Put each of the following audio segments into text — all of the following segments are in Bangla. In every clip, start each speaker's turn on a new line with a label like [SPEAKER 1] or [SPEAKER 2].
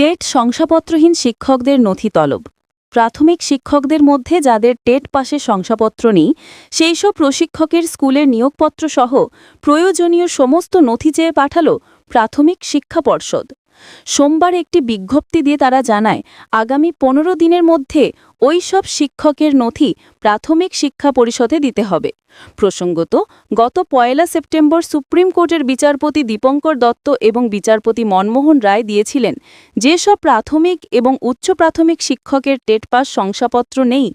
[SPEAKER 1] টেট শংসাপত্রহীন শিক্ষকদের নথি তলব। প্রাথমিক শিক্ষকদের মধ্যে যাদের টেট পাশে শংসাপত্র নেই, সেই সব প্রশিক্ষকের স্কুলের নিয়োগপত্র সহ প্রয়োজনীয় সমস্ত নথি চেয়ে পাঠাল প্রাথমিক শিক্ষা পর্ষদ। সোমবার একটি বিজ্ঞপ্তি দিয়ে তারা জানায়, আগামী পনেরো দিনের মধ্যে ওই সব শিক্ষকের নথি প্রাথমিক শিক্ষা পরিষদে দিতে হবে। প্রসঙ্গত, গত পয়লা সেপ্টেম্বর সুপ্রিম কোর্টের বিচারপতি দীপঙ্কর দত্ত এবং বিচারপতি মনমোহন রায় দিয়েছিলেন যেসব প্রাথমিক এবং উচ্চ প্রাথমিক শিক্ষকের টেট পাস শংসাপত্র নেই,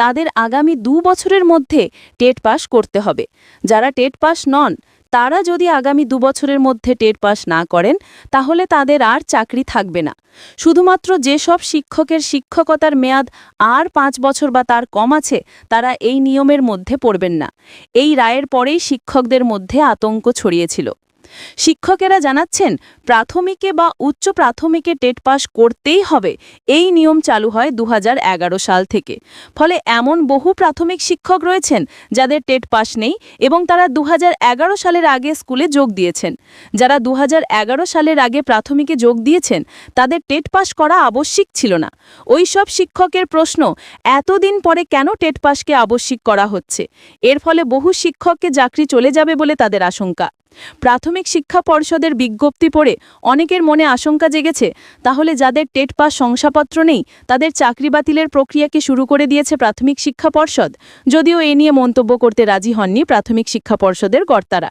[SPEAKER 1] তাদের আগামী দু বছরের মধ্যে টেট পাস করতে হবে। যারা টেট পাস নন তারা যদি আগামী দুবছরের মধ্যে টেট পাস না করেন, তাহলে তাদের আর চাকরি থাকবে না। শুধুমাত্র যেসব শিক্ষকের শিক্ষকতার মেয়াদ আর পাঁচ বছর বা তার কম আছে, তারা এই নিয়মের মধ্যে পড়বেন না। এই রায়ের পরেই শিক্ষকদের মধ্যে আতঙ্ক ছড়িয়েছিল। শিক্ষকেরা জানাচ্ছেন, প্রাথমিকে বা উচ্চ প্রাথমিকে টেট পাস করতেই হবে। এই নিয়ম চালু হয় দু হাজার এগারো সাল থেকে। ফলে এমন বহু প্রাথমিক শিক্ষক রয়েছেন যাদের টেট পাস নেই এবং তারা দু হাজার এগারো সালের আগে স্কুলে যোগ দিয়েছেন। যারা দু হাজার এগারো সালের আগে প্রাথমিকে যোগ দিয়েছেন, তাদের টেট পাস করা আবশ্যিক ছিল না। ওই সব শিক্ষকের প্রশ্ন, এতদিন পরে কেন টেট পাসকে আবশ্যিক করা হচ্ছে? এর ফলে বহু শিক্ষককে চাকরি চলে যাবে বলে তাদের আশঙ্কা। প্রাথমিক শিক্ষা পর্ষদের বিজ্ঞপ্তি পড়ে অনেকের মনে আশঙ্কা জেগেছে, তাহলে যাদের টেট পাস শংসাপত্র নেই, তাদের চাকরি বাতিলের প্রক্রিয়াকে শুরু করে দিয়েছে প্রাথমিক শিক্ষা পর্ষদ। যদিও এ নিয়ে মন্তব্য করতে রাজি হননি প্রাথমিক শিক্ষা পর্ষদের কর্তারা।